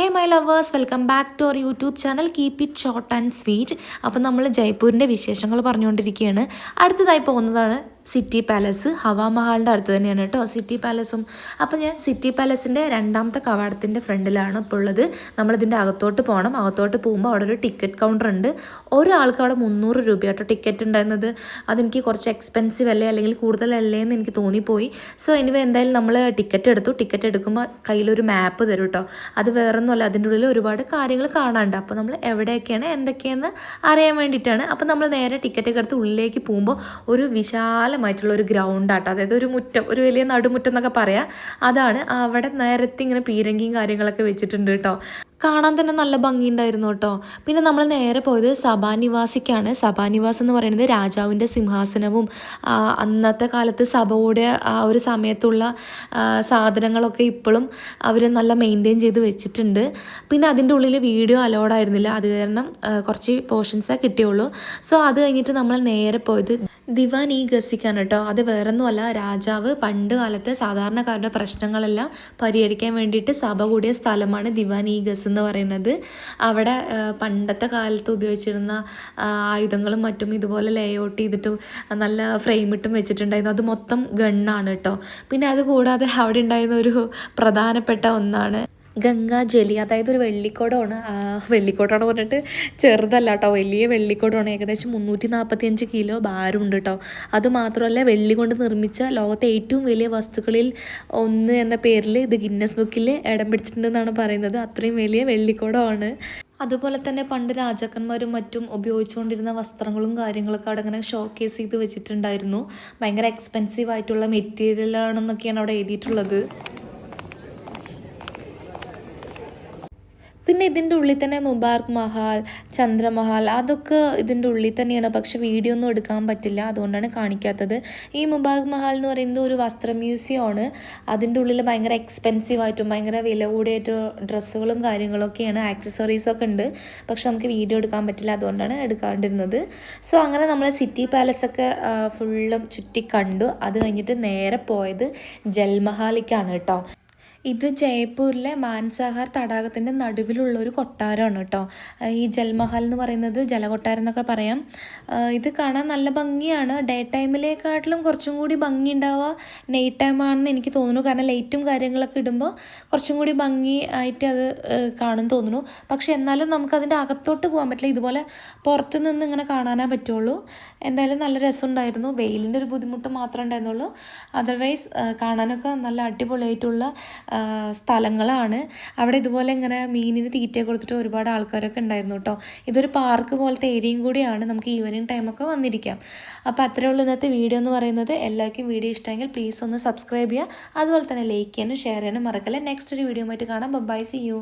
Hey my lovers welcome back to our YouTube channel keep it short and sweet അപ്പം നമ്മൾ ജയ്പൂരിന്റെ വിശേഷങ്ങൾ പറഞ്ഞുകൊണ്ടിരിക്കുകയാണ്. അടുത്തതായി പോകുന്നതാണ് സിറ്റി പാലസ് ഹവാ മഹാളിന്റെ അടുത്ത് തന്നെയാണ് കേട്ടോ സിറ്റി പാലസും. അപ്പോൾ ഞാൻ സിറ്റി പാലസിന്റെ രണ്ടാമത്തെ കവാടത്തിന്റെ ഫ്രണ്ടിലാണ് ഇപ്പോൾ ഉള്ളത്. നമ്മളിതിന്റെ അകത്തോട്ട് പോകണം. അകത്തോട്ട് പോകുമ്പോൾ അവിടെ ഒരു ടിക്കറ്റ് കൗണ്ടർ ഉണ്ട്. ഒരാൾക്ക് അവിടെ മുന്നൂറ് രൂപ കേട്ടോ ടിക്കറ്റ് ഉണ്ടായിരുന്നത്. അതെനിക്ക് കുറച്ച് എക്സ്പെൻസീവ് അല്ലേ അല്ലെങ്കിൽ കൂടുതലല്ലേ എന്ന് എനിക്ക് തോന്നിപ്പോയി. സോ എനിവേ എന്തായാലും നമ്മൾ ടിക്കറ്റ് എടുത്തു. ടിക്കറ്റ് എടുക്കുമ്പോൾ കയ്യിലൊരു മാപ്പ് തരും കേട്ടോ. അത് വേറൊന്നുമല്ല അതിന്റെ ഉള്ളിൽ ഒരുപാട് കാര്യങ്ങൾ കാണാനുണ്ട്. അപ്പോൾ നമ്മൾ എവിടെയൊക്കെയാണ് എന്തൊക്കെയെന്ന് അറിയാൻ വേണ്ടിയിട്ടാണ്. അപ്പോൾ നമ്മൾ നേരെ ടിക്കറ്റ് ഒക്കെ എടുത്ത് ഉള്ളിലേക്ക് പോകുമ്പോൾ ഒരു വിശാലമായിട്ടുള്ള ഒരു ഗ്രൗണ്ടാട്ടോ. അതായത് ഒരു മുറ്റം ഒരു വലിയ നടുമുറ്റം എന്നൊക്കെ പറയാം. അതാണ് അവിടെ നേരത്തെ ഇങ്ങനെ പീരങ്കിയും കാര്യങ്ങളൊക്കെ വെച്ചിട്ടുണ്ട് കേട്ടോ. കാണാൻ തന്നെ നല്ല ഭംഗിയുണ്ടായിരുന്നു കേട്ടോ. പിന്നെ നമ്മൾ നേരെ പോയത് സഭാനിവാസിക്കാണ്. സഭാനിവാസ് എന്ന് പറയുന്നത് രാജാവിന്റെ സിംഹാസനവും അന്നത്തെ കാലത്ത് സഭയുടെ ആ ഒരു സമയത്തുള്ള സാധനങ്ങളൊക്കെ ഇപ്പോഴും അവർ നല്ല മെയിന്റെയിൻ ചെയ്ത് വെച്ചിട്ടുണ്ട്. പിന്നെ അതിന്റെ ഉള്ളിൽ വീഡിയോ അലോഡ് ആയിരുന്നില്ല. അത് കാരണം കുറച്ച് പോർഷൻസേ കിട്ടിയുള്ളൂ. സോ അത് കഴിഞ്ഞിട്ട് നമ്മൾ നേരെ പോയത് ദിവാൻ ഈ ഗസിക്കാണ് കേട്ടോ. അത് വേറൊന്നുമല്ല രാജാവ് പണ്ട് കാലത്തെ സാധാരണക്കാരുടെ പ്രശ്നങ്ങളെല്ലാം പരിഹരിക്കാൻ വേണ്ടിയിട്ട് സഭ കൂടിയ സ്ഥലമാണ് ദിവാൻ ഈ ഗസ് എന്ന് പറയുന്നത്. അവിടെ പണ്ടത്തെ കാലത്ത് ഉപയോഗിച്ചിരുന്ന ആയുധങ്ങളും മറ്റും ഇതുപോലെ ലേ ഔട്ട് ചെയ്തിട്ടും നല്ല ഫ്രെയിം ഇട്ടും വെച്ചിട്ടുണ്ടായിരുന്നു. അത് മൊത്തം ഗണ്ണാണ് കേട്ടോ. പിന്നെ അത് കൂടാതെ അവിടെ ഉണ്ടായിരുന്ന ഒരു പ്രധാനപ്പെട്ട ഒന്നാണ് ഗംഗാജലി അതായത് ഒരു വെള്ളിക്കോടമാണ് ആ, വെള്ളിക്കുടമാണ് പറഞ്ഞിട്ട് ചെറുതല്ല കേട്ടോ വലിയ വെള്ളിക്കോടമാണ് ഏകദേശം മുന്നൂറ്റി നാൽപ്പത്തി അഞ്ച് കിലോ ഭാരമുണ്ട് കേട്ടോ അത് മാത്രമല്ല വെള്ളി കൊണ്ട് നിർമ്മിച്ച ലോകത്തെ ഏറ്റവും വലിയ വസ്തുക്കളിൽ ഒന്ന് എന്ന പേരിൽ ഇത് ഗിന്നസ് ബുക്കിൽ ഇടം പിടിച്ചിട്ടുണ്ടെന്നാണ് പറയുന്നത്. അത്രയും വലിയ വെള്ളിക്കോടമാണ് അതുപോലെ തന്നെ പണ്ട് രാജാക്കന്മാരും മറ്റും ഉപയോഗിച്ചുകൊണ്ടിരുന്ന വസ്ത്രങ്ങളും കാര്യങ്ങളൊക്കെ അവിടെ ഇങ്ങനെ ഷോക്കേസ് ചെയ്ത് വെച്ചിട്ടുണ്ടായിരുന്നു. ഭയങ്കര എക്സ്പെൻസീവ് ആയിട്ടുള്ള മെറ്റീരിയലാണെന്നൊക്കെയാണ് അവിടെ എഴുതിയിട്ടുള്ളത്. പിന്നെ ഇതിന്റെ ഉള്ളിൽ തന്നെ മുബാർക്ക് മഹാൽ ചന്ദ്രമഹാൽ അതൊക്കെ ഇതിന്റെ ഉള്ളിൽ തന്നെയാണ്. പക്ഷെ വീഡിയോ ഒന്നും എടുക്കാൻ പറ്റില്ല. അതുകൊണ്ടാണ് കാണിക്കാത്തത്. ഈ മുബാർക്ക് മഹാൽ എന്ന് പറയുന്നത് ഒരു വസ്ത്ര മ്യൂസിയമാണ് അതിന്റെ ഉള്ളിൽ ഭയങ്കര എക്സ്പെൻസീവ് ആയിട്ടും ഭയങ്കര വില കൂടിയായിട്ട് ഡ്രസ്സുകളും കാര്യങ്ങളൊക്കെയാണ്. ആക്സസറീസൊക്കെ ഉണ്ട്. പക്ഷെ നമുക്ക് വീഡിയോ എടുക്കാൻ പറ്റില്ല. അതുകൊണ്ടാണ് എടുക്കാണ്ടിരുന്നത്. സോ അങ്ങനെ നമ്മൾ സിറ്റി പാലസൊക്കെ ഫുള്ളും ചുറ്റി കണ്ടു. അത് കഴിഞ്ഞിട്ട് നേരെ പോയത് ജൽമഹാലിക്കാണ് കേട്ടോ. ഇത് ജയ്പൂരിലെ മാൻസാഹാർ തടാകത്തിന്റെ നടുവിലുള്ള ഒരു കൊട്ടാരമാണ് കേട്ടോ. ഈ ജൽമഹൽ എന്ന് പറയുന്നത് ജലകൊട്ടാരം എന്നൊക്കെ പറയാം. ഇത് കാണാൻ നല്ല ഭംഗിയാണ്. ഡേ ടൈമിലേക്കാട്ടിലും കുറച്ചും കൂടി ഭംഗി ഉണ്ടാവുക. നൈറ്റ് ടൈം ആണെന്ന് എനിക്ക് തോന്നുന്നു. കാരണം ലൈറ്റും കാര്യങ്ങളൊക്കെ ഇടുമ്പോൾ കുറച്ചും കൂടി ഭംഗി ആയിട്ട് അത് കാണും തോന്നുന്നു. പക്ഷെ എന്നാലും നമുക്കതിന്റെ അകത്തോട്ട് പോകാൻ പറ്റില്ല. ഇതുപോലെ പുറത്ത് നിന്ന് ഇങ്ങനെ കാണാനേ പറ്റുള്ളൂ. എന്തായാലും നല്ല രസമുണ്ടായിരുന്നു. വെയിലിന്റെ ഒരു ബുദ്ധിമുട്ട് മാത്രമേ ഉണ്ടായിരുന്നുള്ളൂ. അതർവൈസ് കാണാനൊക്കെ നല്ല അടിപൊളിയായിട്ടുള്ള സ്ഥലങ്ങളാണ്. അവിടെ ഇതുപോലെ ഇങ്ങനെ മീനിന് തീറ്റ കൊടുത്തിട്ട് ഒരുപാട് ആൾക്കാരൊക്കെ ഉണ്ടായിരുന്നു കേട്ടോ ഇതൊരു പാർക്ക് പോലത്തെ ഏരിയയും കൂടിയാണ്. നമുക്ക് ഈവനിങ് ടൈമൊക്കെ വന്നിരിക്കാം. അപ്പോൾ ഉള്ളൂ ഇന്നത്തെ വീഡിയോ എന്ന് പറയുന്നത്. എല്ലാവർക്കും വീഡിയോ ഇഷ്ടമെങ്കിൽ പ്ലീസ് ഒന്ന് സബ്സ്ക്രൈബ് ചെയ്യുക. അതുപോലെ തന്നെ ലൈക്ക് ചെയ്യാനും ഷെയർ ചെയ്യാനും മറക്കല്ലേ. നെക്സ്റ്റ് ഒരു വീഡിയോ ആയിട്ട് കാണാം. By C U